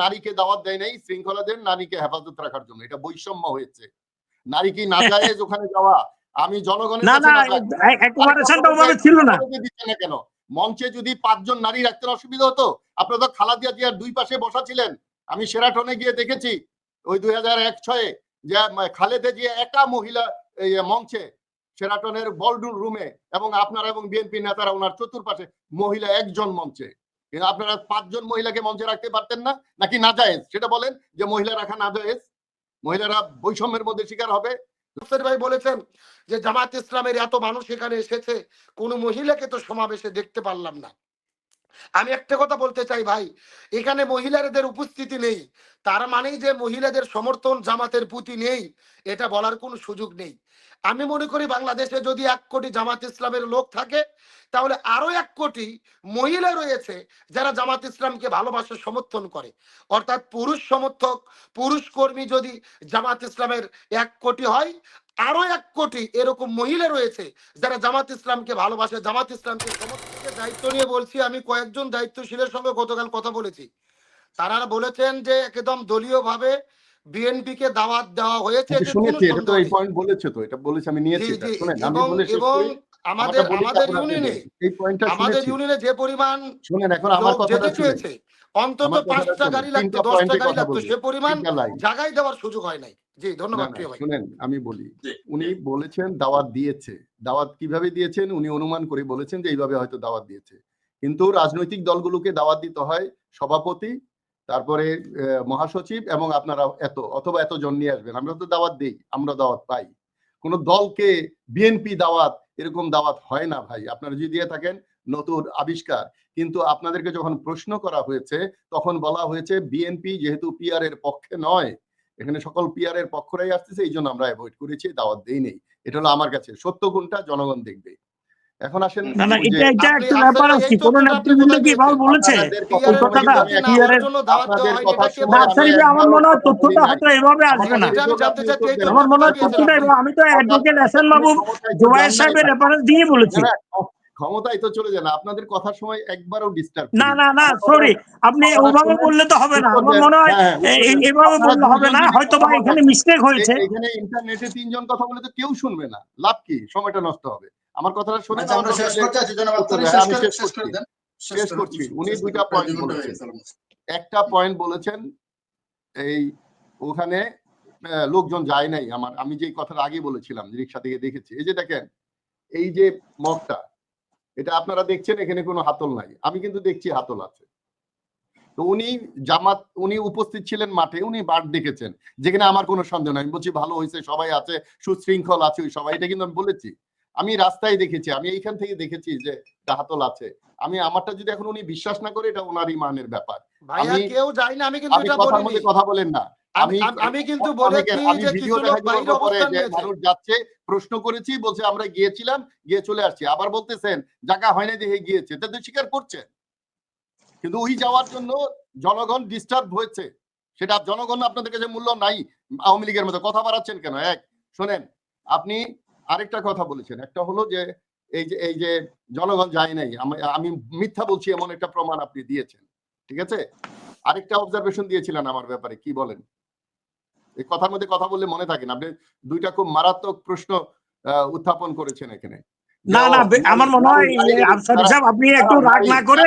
নারীকে দাওয়াত দেয় নাই শৃঙ্খলা দেন নারীকে হেফাজত রাখার জন্য। এটা বৈষম্য হয়েছে। নারী কি না জায়েজ ওখানে যাওয়া? আমি জনগণের না না ওভাবে ছিল না। কেন? মঞ্চে যদি পাঁচজন নারী রাখতে অসুবিধা হতো। আপনারা তো খালাদিয়া জিয়ার দুই পাশে বসা ছিলেন। আমি সেরাটনে গিয়ে দেখেছি ওই দুই হাজার এক ছয়ে যে খালেদা জিয়া একা মহিলা মঞ্চে সেরাটনের বলডুন রুমে এবং আপনারা এবং বিএনপি নেতারা ওনার চতুর্পাশে মহিলা একজন মঞ্চে। কিন্তু আপনারা পাঁচজন মহিলাকে মঞ্চে রাখতে পারতেন না, নাকি না জায়েজ? সেটা বলেন যে মহিলা রাখা না জায়েজ। মহিলারা বৈষম্যের মধ্যে শিকার হবে। ভাই বলেছেন যে জামাত ইসলামের এত মানুষ এখানে এসেছে, কোন মহিলাকে তো সমাবেশে দেখতে পারলাম না। আমি একটা কথা বলতে চাই ভাই, এখানে মহিলাদের উপস্থিতি নেই। তার মানেই যে মহিলাদের সমর্থন জামাতের প্রতি নেই, এটা বলার কোনো সুযোগ নেই। আমি মনে করি বাংলাদেশে যদি এক কোটি জামাত ইসলামের লোক থাকে, তাহলে আরও এক কোটি মহিলা রয়েছে যারা জামাত ইসলামকে ভালোবাসে, সমর্থন করে। অর্থাৎ পুরুষ সমর্থক, পুরুষ কর্মী যদি জামাত ইসলামের এক কোটি হয়, আরও এক কোটি এরকম মহিলা রয়েছে যারা জামাত ইসলামকে ভালোবাসে, জামাত ইসলামকে সমর্থনের দায়িত্ব নিয়ে বলছি, আমি কয়েকজন দায়িত্বশীলের সঙ্গে গতকাল কথা বলেছি। তারা বলেছেন যে একদম দলীয় ভাবে বিএনপি কে দাওয়াত দেওয়া হয়েছে শুনেছি এটা তো এই পয়েন্ট বলেছে তো এটা বলেছে আমি নিয়েছি এটা শুনেন আমি এবং এবং আমাদের আমাদের ইউনিয়নে এই পয়েন্টটা আমাদের ইউনিয়নে যে পরিমাণ শুনেন এখন আমার কথাটা অন্তত পাঁচটা গাড়ি লাগতো দশটা গাড়ি লাগতো সে পরিমাণ জায়গায় দেওয়ার সুযোগ হয় নাই। জি ধন্যবাদ প্রিয় ভাই। শুনেন আমি বলি উনি বলেছেন দাওয়াত দিয়েছে। দাওয়াত কীভাবে দিয়েছেন? উনি অনুমান করে বলেছেন যে এইভাবে হয়তো দাওয়াত দিয়েছে। কিন্তু রাজনৈতিক দলগুলোকে দাওয়াত দিতে হয় সভাপতি তারপরে মহাসচিব এবং আপনারা এত, অথবা এত জন নিয়ে আসবেন। আমরা তো দাওয়াত দেই, আমরা দাওয়াত পাই। কোন দলকে বিএনপি দাওয়াত, এরকম দাওয়াত হয় না ভাই। আপনারা যদি দিয়ে থাকেন, নতুন আবিষ্কার। কিন্তু আপনাদেরকে যখন প্রশ্ন করা হয়েছে, তখন বলা হয়েছে বিএনপি যেহেতু পিআর এর পক্ষে নয়, এখানে সকল পিআর এর পক্ষরাই আসতেছে এই জন্য আমরা অ্যাভয়েড করেছি, দাওয়াত দেই নেই। এটা হলো আমার কাছে সত্য কোনটা, জনগণ দেখবে। এখন আসেন না না এটা এটা একটা ব্যাপার আছে কোন নেতৃবৃন্দ কি এভাবে বলেছে সময় কথাটা আমি না? আফসার আমার মনে হয় তথ্যটা হয়তো এভাবে আসবে না আমার মনে হয় তথ্যটা আমি তো অ্যাডভোকেট এসএন বাবু জুবাইর সাহেবের রেফারেন্স দিয়ে বলেছি ক্ষমতায় তো চলে যায় না আপনাদের কথার সময় একবারও ডিস্টার্ব না না না সরি আপনি ওভাবে বললে তো হবে না। আমার মনে হয় হ্যাঁ, এ- এ- এভাবে বললে হবে না হয়তো বা এখানে মিস্টেক হয়েছে। এখানে ইন্টারনেটে তিনজন কথা বলে তো কেউ শুনবে না। লাভ কি? সময়টা নষ্ট হবে। আমার কথাটা শুনে আচ্ছা, আমরা শেষ করতে আছি জনাব হ্যাঁ, আমি করে- শেষ করে করছি। দেন। শেষ করছি। উনি দুইটা হয়ে বলেছেন। একটা পয়েন্ট বলেছেন এই ওখানে আহ, লোকজন যায় নাই আমার। আমি যে কথাটা আগে বলেছিলাম যে রিক্সা থেকে দেখেছি। এই যে দেখেন এই যে মগটা এটা আপনারা দেখছেন এখানে কোনো হাতল নাই। আমি কিন্তু দেখছি হাতল আছে। তো উনি জামাত উনি উপস্থিত ছিলেন মাঠে উনি বাট দেখেছেন যেখানে আমার কোনো সন্দেহ নাই। বলছি ভালো হয়েছে সবাই আছে সুশৃঙ্খল আছে ওই সবাই। এটা কিন্তু আমি বলেছি। আমি রাস্তায় দেখেছি আমি এইখান থেকে দেখেছি যে হাতল আছে। আমি আমারটা যদি এখন উনি বিশ্বাস না করে এটা ওনার ইমানের ব্যাপার। আমি- কেউ যায় না আমি কিন্তু এটা কথার বলিনি। কথা বলেন না। আমি কিন্তু মানুষ যাচ্ছে প্রশ্ন করেছি বলছে আমরা গিয়েছিলাম গিয়ে চলে আসছি। আবার বলতেছেন জায়গা হয় না দেখে গিয়েছে। তা স্বীকার করছে। কিন্তু ওই যাওয়ার জন্য জনগণ ডিস্টার্ব হয়েছে। সেটা জনগণ আপনাদের কাছে মূল্য নাই। আওয়ামী লীগের মতো কথা বাড়াচ্ছেন কেন? এক শোনেন আপনি আরেকটা কথা বলেছেন। একটা হলো যে এই যে এই যে জনগণ যায় নাই আমি মিথ্যা বলছি এমন একটা প্রমাণ আপনি দিয়েছেন। ঠিক আছে? আরেকটা অবজারভেশন দিয়েছিলেন আমার ব্যাপারে কি বলেন? এই কথার মধ্যে কথা বললে মনে থাকে না আপনি দুইটা খুব মারাত্মক প্রশ্ন উত্থাপন করেছেন এখানে না না আমার মনে হয় সাহেব আপনি একটু রাগ না করে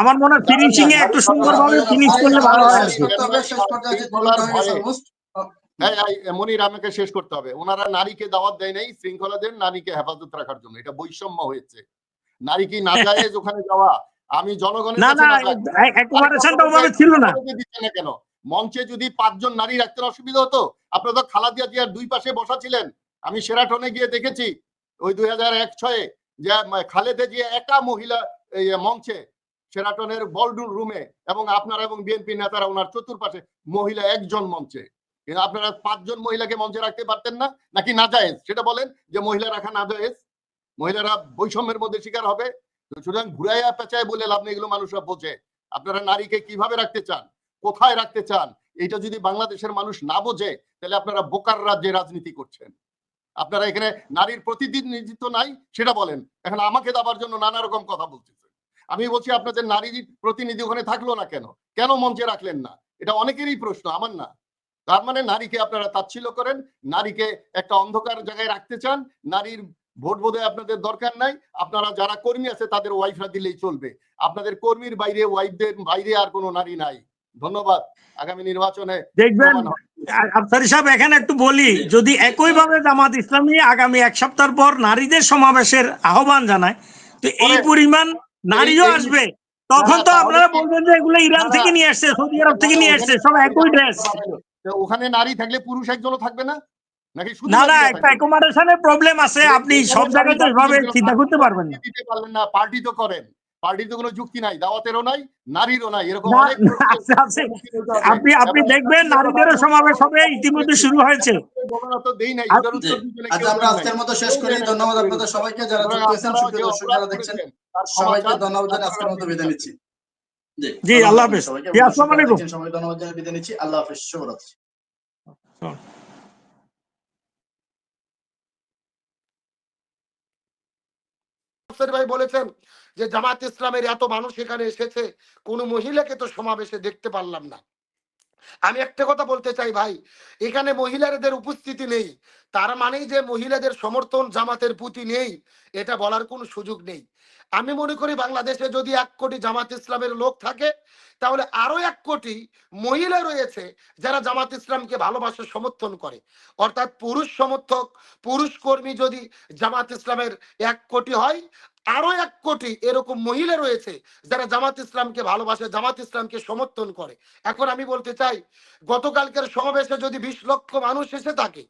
আমার মনে হয় ফিনিশিং এ একটু সুন্দরভাবে ফিনিশ করলে ভালো হয় হয়ে মনির আমাকে শেষ করতে হবে ওনারা নারীকে দাওয়াত দেয় নাই শৃঙ্খলা দেন নারীকে হেফাজত রাখার জন্য এটা বৈষম্য হয়েছে নারী কি না যায় ওখানে যাওয়া আমি জনগণের না না ছিল না না কেন মঞ্চে যদি পাঁচজন নারী রাখতে অসুবিধা হতো। আপনারা তো খালাদিয়া জিয়ার দুই পাশে বসা ছিলেন। আমি সেরাটনে গিয়ে দেখেছি, ওই দুই হাজার এক ছয়ে যে খালেদা জিয়া একা মহিলা মঞ্চে, সেরাটনের বলডুন রুমে এবং আপনারা এবং বিএনপি নেতারা ওনার চতুর্পাশে মহিলা একজন মঞ্চে। কিন্তু আপনারা পাঁচজন মহিলাকে মঞ্চে রাখতে পারতেন না? নাকি না জায়েজ সেটা বলেন যে, মহিলা রাখা না জায়েজ মহিলারা বৈষম্যের মধ্যে শিকার হবে। সুতরাং ঘুরাইয়া পেঁচায় বলে লাভ নেই, এগুলো মানুষরা বোঝে। আপনারা নারীকে কীভাবে রাখতে চান? কোথায় রাখতে চান? এটা যদি বাংলাদেশের মানুষ না বোঝে, তাহলে আপনারা বোকার রাজ্যে রাজনীতি করছেন। আপনারা এখানে নারীর প্রতিনিধিত্ব নাই, সেটা বলেন। এখন আমাকে দাবার জন্য নানা রকম কথা বলতেছেন। আমি বলছি, আপনাদের নারী প্রতিনিধি ওখানে থাকল না কেন? কেন মঞ্চে রাখলেন না? এটা অনেকেরই প্রশ্ন, আমার না। তার মানে নারীকে আপনারা তাচ্ছিল্য করেন, নারীকে একটা অন্ধকার জায়গায় রাখতে চান, নারীর ভোট বোধে আপনাদের দরকার নাই। আপনারা যারা কর্মী আছে, তাদের ওয়াইফরা দিলেই চলবে। আপনাদের কর্মীর বাইরে ওয়াইফদের বাইরে আর কোনো নারী নাই। ধন্যবাদ। আগামী নির্বাচনে দেখবেন আফসারি সাহেব এখানে একটু বলি যদি একইভাবে জামাত ইসলামী আগামী এক সপ্তাহ পর নারীদের সমাবেশের আহ্বান জানায় তো এই পরিমাণ নারীও আসবে। তখন তো আপনারা বলবেন যে এগুলো ইরান থেকে নিয়ে আসছে সৌদি আরব থেকে নিয়ে আসছে সব একই ড্রেস তো ওখানে নারী থাকলে পুরুষ একজনও থাকবে না? নাকি শুধু না না একটা? অ্যাকোমোডেশনের প্রবলেম আছে আপনি সব জায়গায় তো এভাবে চিন্তা করতে পারবেন না পার্টি তো করেন। পার্টির তো কোনো যুক্তি নাই দাওয়াতেরও নাই নারীরও নাই এরকম অনেক আছে, আছে। আপনি আপনি দেখবেন নারীদেরও সমাবেশ হবে ইতিমধ্যে শুরু হয়েছে। দেই নাই আচ্ছা আমরা আজকের মতো শেষ করি ধন্যবাদ আপনাদের সবাইকে যারা যুক্ত সুপ্রিয় দর্শক যারা দেখছেন। সবাইকে ধন্যবাদ আজকের মতো বিদায় নিচ্ছি। জি জি, আল্লাহ হাফেজ। জি, আসসালামু আলাইকুম। সবাই ধন্যবাদ জানিয়ে বিদায় নিচ্ছি। আল্লাহ হাফেজ শুভরাত্রি। ভাই বলেছেন যে জামাত ইসলামের এত মানুষ এখানে এসেছে, কোন মহিলাকে তো সমাবেশে দেখতে পারলাম না। আমি একটা কথা বলতে চাই ভাই, এখানে মহিলাদের উপস্থিতি নেই। তার মানেই যে মহিলাদের সমর্থন জামাতের প্রতি নেই, এটা বলার কোনো সুযোগ নেই। আমি মনে করি বাংলাদেশে যদি এক কোটি জামাত ইসলামের লোক থাকে, তাহলে আরও এক কোটি মহিলা রয়েছে যারা জামাত ইসলামকে ভালোবাসে, সমর্থন করে। অর্থাৎ পুরুষ সমর্থক, পুরুষ কর্মী যদি জামাত ইসলামের এক কোটি হয় আরও এক কোটি এরকম মহিলা রয়েছে যারা জামাত ইসলামকে ভালোবাসে, জামাত ইসলামকে সমর্থন করে। এখন আমি বলতে চাই, গতকালকের সমাবেশে যদি বিশ লক্ষ মানুষ এসে থাকে,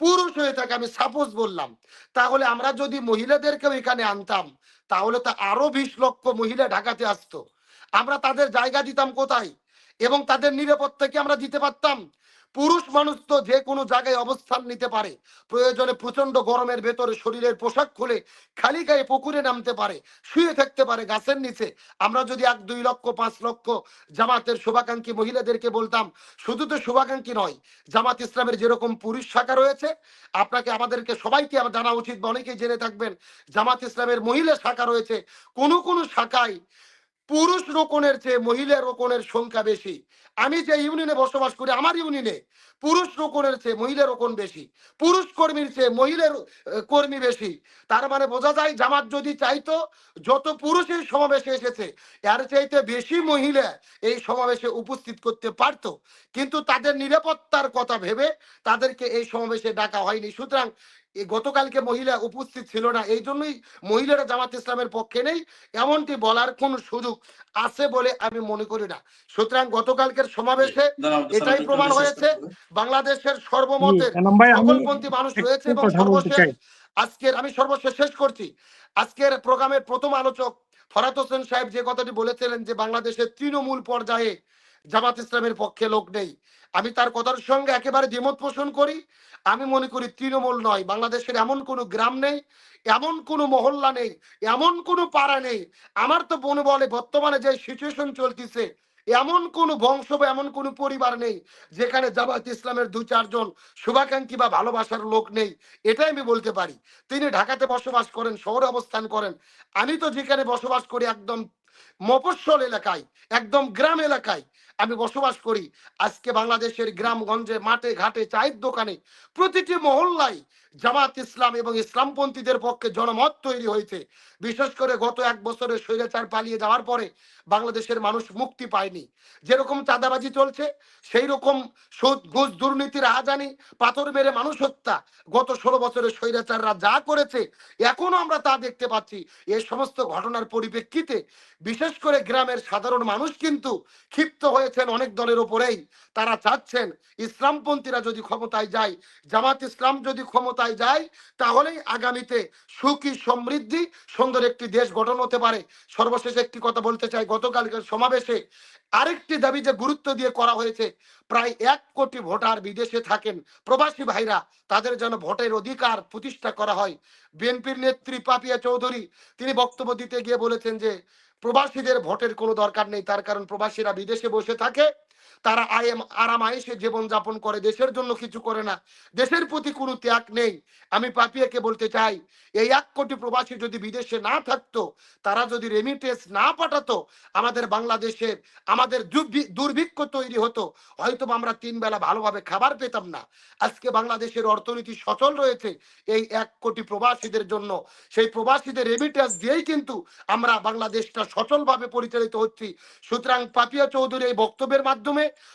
পুরুষ হয়ে থাকে, আমি সাপোজ বললাম, তাহলে আমরা যদি মহিলাদেরকেও এখানে আনতাম, তাহলে তো আরও বিশ লক্ষ মহিলা ঢাকাতে আসতো। আমরা তাদের জায়গা দিতাম কোথায়? এবং তাদের নিরাপত্তা কি আমরা দিতে পারতাম? পুরুষ মানুষ তো যে কোনো জায়গায় অবস্থান নিতে পারে। প্রয়োজনে প্রচণ্ড গরমের ভেতরে শরীরের পোশাক খুলে খালি গায়ে পুকুরে নামতে পারে, শুয়ে থাকতে পারে গাছের নিচে। আমরা যদি এক, দুই লক্ষ, পাঁচ লক্ষ জামাতের শুভাকাঙ্ক্ষী মহিলাদেরকে বলতাম, শুধু তো শুভাকাঙ্ক্ষী নয়, জামাত ইসলামের যেরকম পুরুষ শাখা রয়েছে, আপনাকে আমাদেরকে সবাইকে জানা উচিত বা অনেকেই জেনে থাকবেন, জামাত ইসলামের মহিলা শাখা রয়েছে। কোন কোন শাখায় পুরুষ রোকনের চেয়ে মহিলা রোকনের সংখ্যা বেশি। আমি যে ইউনিয়নে বসবাস করি, আমার ইউনিয়নে পুরুষ রোকনের চেয়ে মহিলা রোকন বেশি। পুরুষ কর্মীর চেয়ে মহিলার কর্মী বেশি। তার মানে বোঝা যায়, জামাত যদি চাইতো, যত পুরুষ এই সমাবেশে এসেছে, এর চাইতে বেশি মহিলা এই সমাবেশে উপস্থিত করতে পারতো। কিন্তু তাদের নিরাপত্তার কথা ভেবে তাদেরকে এই সমাবেশে ডাকা হয়নি। সুতরাং গতকালকে মহিলা উপস্থিত ছিল না এই জন্যই মহিলারা জামাত ইসলামের পক্ষে নেই এমনটি বলার কোনো সুযোগ আছে বলে আমি মনে করি না। সুতরাং গতকালকের সমাবেশে এটাই প্রমাণ হয়েছে বাংলাদেশের সর্বমতের সকলপন্থী মানুষ রয়েছে এবং সর্বশেষ আজকের আমি সর্বশেষ শেষ করছি। আজকের প্রোগ্রামের প্রথম আলোচক ফরাত হোসেন সাহেব যে কথাটি বলেছিলেন যে বাংলাদেশের তৃণমূল পর্যায়ে জামাত ইসলামের পক্ষে লোক নেই। আমি তার কথার সঙ্গে একেবারে দ্বিমত পোষণ করি। আমি মনে করি তৃণমূল নয়, বাংলাদেশের এমন কোনো গ্রাম নেই, এমন কোনো মহল্লা নেই, এমন কোনো পাড়া নেই। আমার তো মনে বলে, বর্তমানে যে সিচুয়েশন চলতেছে, এমন কোন বংশ বা এমন কোন পরিবার নেই, যেখানে জামাত ইসলামের দু চারজন শুভাকাঙ্ক্ষী বা ভালোবাসার লোক নেই। এটাই আমি বলতে পারি। তিনি ঢাকাতে বসবাস করেন, শহরে অবস্থান করেন। আমি তো যেখানে বসবাস করি, একদম মফস্বল এলাকায়, একদম গ্রাম এলাকায়। আমি বসবাস করি। আজকে বাংলাদেশের গ্রামগঞ্জে মাঠে ঘাটে চায়ের দোকানে প্রতিটি মহল্লায় জামাত ইসলাম এবং ইসলামপন্থীদের পক্ষে জনমত তৈরি হয়েছে। বিশেষ করে গত এক বছরের স্বৈরাচার পালিয়ে যাওয়ার পরে বাংলাদেশের মানুষ মুক্তি পায়নি। যেরকম চাঁদাবাজি চলছে সেই রকম সুদ, ঘুষ, দুর্নীতির আহাজানি পাথর মেরে মানুষ হত্যা। গত ষোলো বছরের স্বৈরাচাররা যা করেছে এখনও আমরা তা দেখতে পাচ্ছি। এই সমস্ত ঘটনার পরিপ্রেক্ষিতে বিশেষ করে গ্রামের সাধারণ মানুষ কিন্তু ক্ষিপ্ত হয়েছেন অনেক দলের ওপরেই। তারা চাচ্ছেন ইসলামপন্থীরা যদি ক্ষমতায় যায়, জামাত ইসলাম যদি ক্ষমতায় যায় তাহলেই আগামীতে সুখী, সমৃদ্ধি, সুন্দর একটি দেশ গঠন হতে পারে। সর্বশেষ একটি কথা বলতে চাই, গতকালকের সমাবেশে আরেকটি দাবি যে গুরুত্ব দিয়ে করা হয়েছে, প্রায় এক কোটি ভোটার বিদেশে থাকেন। প্রবাসী ভাইরা, তাদের যেন ভোটের অধিকার প্রতিষ্ঠা করা হয়। বিএনপির নেত্রী পাপিয়া চৌধুরী, তিনি বক্তব্য দিতে গিয়ে বলেছেন যে, প্রবাসীদের ভোটের কোনো দরকার নেই, তার কারণ প্রবাসীরা বিদেশে বসে থাকে। তারা আয়েম আরাম আয়েসে জীবনযাপন করে, দেশের জন্য কিছু করে না। দেশের প্রতি কোনো ত্যাগ নেই। আমি পাপিয়াকে বলতে চাই, এই এক কোটি প্রবাসী যদি বিদেশে না থাকতো, তারা যদি রেমিটেন্স না পাঠাতো, আমাদের বাংলাদেশের আমাদের দুর্ভিক্ষ তৈরি হতো। হয়তো আমরা তিন বেলা ভালোভাবে খাবার পেতাম না। আজকে বাংলাদেশের অর্থনীতি সচল রয়েছে এই এক কোটি প্রবাসীদের জন্য। সেই প্রবাসীদের রেমিটেন্স দিয়েই কিন্তু আমরা বাংলাদেশটা সচলভাবে পরিচালিত হচ্ছি। সুতরাং পাপিয়া চৌধুরী এই বক্তব্যের মাধ্যমে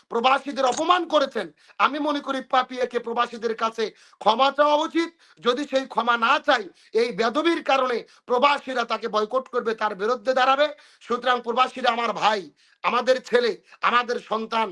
প্রবাসীদের অপমান করেছেন। আমি মনে করি পাপিয়াকে প্রবাসীদের কাছে ক্ষমা চাওয়া উচিত। যদি সেই ক্ষমা না চাই এই বেদবির কারণে প্রবাসীরা তাকে বয়কট করবে, তার বিরুদ্ধে দাঁড়াবে। সুতরাং প্রবাসীরা আমার ভাই আমাদের ছেলে আমাদের সন্তান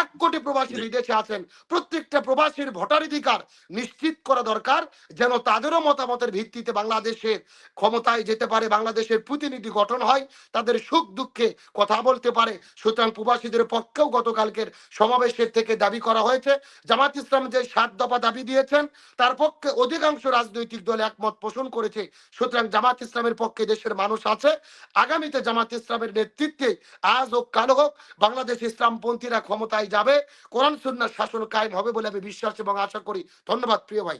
এক কোটি প্রবাসী বিদেশে আছেন প্রত্যেকটা প্রবাসীর ভোটাধিকার নিশ্চিত করা দরকার যেন তাদেরও মতামতের ভিত্তিতে বাংলাদেশের ক্ষমতায় যেতে পারে বাংলাদেশের প্রতিনিধি গঠন হয় তাদের সুখ দুঃখে কথা বলতে পারে। সুতরাং প্রবাসীদের পক্ষেও গতকালকের সমাবেশের থেকে দাবি করা হয়েছে জামাত ইসলাম যে সাত দফা দাবি দিয়েছেন তার পক্ষে অধিকাংশ রাজনৈতিক দল একমত পোষণ করেছে। সুতরাং জামাত ইসলামের পক্ষে দেশের মানুষ আছে। আগামীতে জামাত ইসলামের নেতৃত্বে আজ হোক কালো হোক, বাংলাদেশ ইসলামপন্থীরা ক্ষমতায় যাবে, কোরআন সুন্নার শাসন কায়েম হবে বলে আমি বিশ্বাস এবং আশা করি। ধন্যবাদ, প্রিয় ভাই।